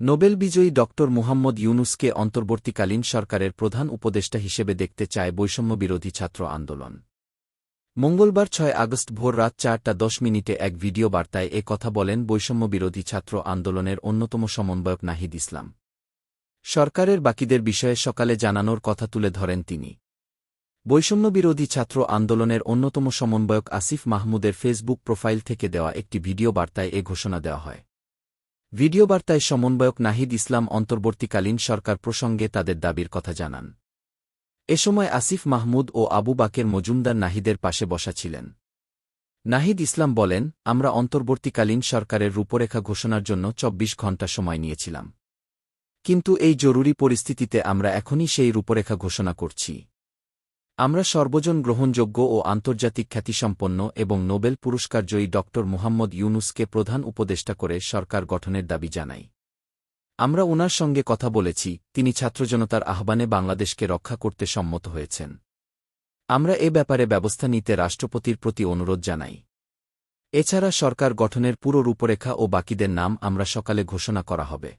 Nobel বিজয়ী ড মুহাম্মদ ইউনুসকে অন্তর্বর্তীকালীন সরকারের প্রধান উপদেষ্টা হিসেবে দেখতে চায় বৈষম্যবিরোধী ছাত্র আন্দোলন। মঙ্গলবার ছয় আগস্ট ভোর রাত চারটা দশ মিনিটে এক ভিডিও বার্তায় এ কথা বলেন বৈষম্যবিরোধী ছাত্র আন্দোলনের অন্যতম সমন্বয়ক নাহিদ ইসলাম। সরকারের বাকিদের বিষয়ে সকালে জানানোর কথা তুলে ধরেন তিনি। বৈষম্যবিরোধী ছাত্র আন্দোলনের অন্যতম সমন্বয়ক আসিফ মাহমুদের ফেসবুক প্রোফাইল থেকে দেওয়া একটি ভিডিও বার্তায় এ ঘোষণা দেওয়া হয়। ভিডিও বার্তায় সমন্বয়ক নাহিদ ইসলাম অন্তর্বর্তীকালীন সরকার প্রসঙ্গে তাদের দাবির কথা জানান। এ সময় আসিফ মাহমুদ ও আবু বাকের মজুমদার নাহিদের পাশে বসা ছিলেন। নাহিদ ইসলাম বলেন, আমরা অন্তর্বর্তীকালীন সরকারের রূপরেখা ঘোষণার জন্য ২৪ ঘণ্টা সময় নিয়েছিলাম। কিন্তু এই জরুরি পরিস্থিতিতে আমরা এখনই সেই রূপরেখা ঘোষণা করছি। আমরা সর্বজন গ্রহণযোগ্য ও আন্তর্জাতিক খ্যাতিসম্পন্ন এবং নোবেল পুরস্কারজয়ী ড. মুহাম্মদ ইউনুসকে প্রধান উপদেষ্টা করে সরকার গঠনের দাবি জানাই। আমরা উনার সঙ্গে কথা বলেছি, তিনি ছাত্রজনতার আহ্বানে বাংলাদেশকে রক্ষা করতে সম্মত হয়েছেন। আমরা এ ব্যাপারে ব্যবস্থা নিতে রাষ্ট্রপতির প্রতি অনুরোধ জানাই। এছাড়া সরকার গঠনের পুরো রূপরেখা ও বাকিদের নাম আমরা সকালে ঘোষণা করা হবে।